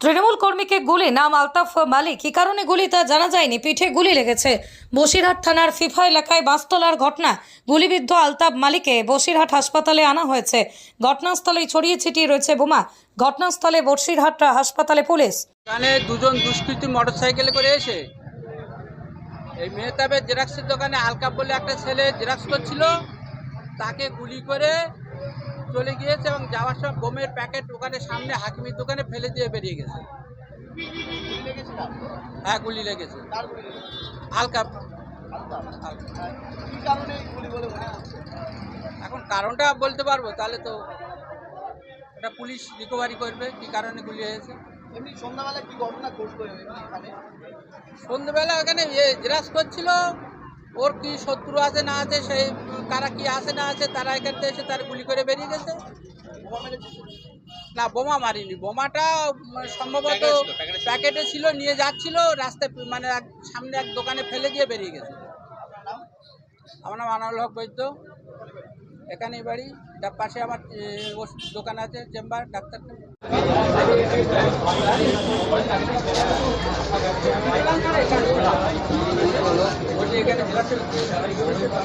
তৃণমূল কর্মীকে গুলি, নাম আলতাফ মালিক। কী কারণে গুলি তা জানা যায়নি? পিঠে গুলি লেগেছে। বসিরহাট থানার ফিফা এলাকায় বাসতলার ঘটনা। গুলিবিদ্ধ আলতাফ মালিককে বসিরহাট হাসপাতালে আনা হয়েছে। ঘটনাস্থলেই ছড়িয়ে ছিটিয়ে রয়েছে বোমা। ঘটনাস্থলে বসিরহাট হাসপাতালে পুলিশ। এখানে দুজন দুষ্কৃতী মোটরসাইকেলে করে এসে, এই মেহতাবের জেরক্সের দোকানে আলকাপ বলে একটা ছেলে জেরক্স করছিল। তাকে গুলি করে চলে গিয়েছে এবং যাওয়ার সময় বোমের প্যাকেট ওখানে সামনে হাকিমির দোকানে ফেলে দিয়ে বেরিয়ে গেছে। হ্যাঁ গুলি লেগেছে। আলকাপ এখন কারণটা বলতে পারব? তাহলে তো এটা পুলিশ রিকভারি করবে কি কারণে গুলি হয়েছে এমনি সন্ধ্যাবেলা কি ঘটনা ঘটলো এখানে? সন্ধ্যেবেলা ওখানে ইয়ে জিজ্ঞাস করছিল ওর কি শত্রু আছে না আছে সেই কারা কি আছে না আছে তারা এখান থেকে এসে তার গুলি করে বেরিয়ে গেছে। না বোমা মারিনি। বোমাটা সম্ভবত প্যাকেটে ছিল নিয়ে যাচ্ছিল রাস্তায় মানে এক- সামনে এক দোকানে ফেলে দিয়ে বেরিয়ে গেছে। আমার নাম আনাউল হক বৈদ্য। এখানেই বাড়ি। তার পাশে আমার দোকান আছে চেম্বার ডাক্তার। এখানে জেলা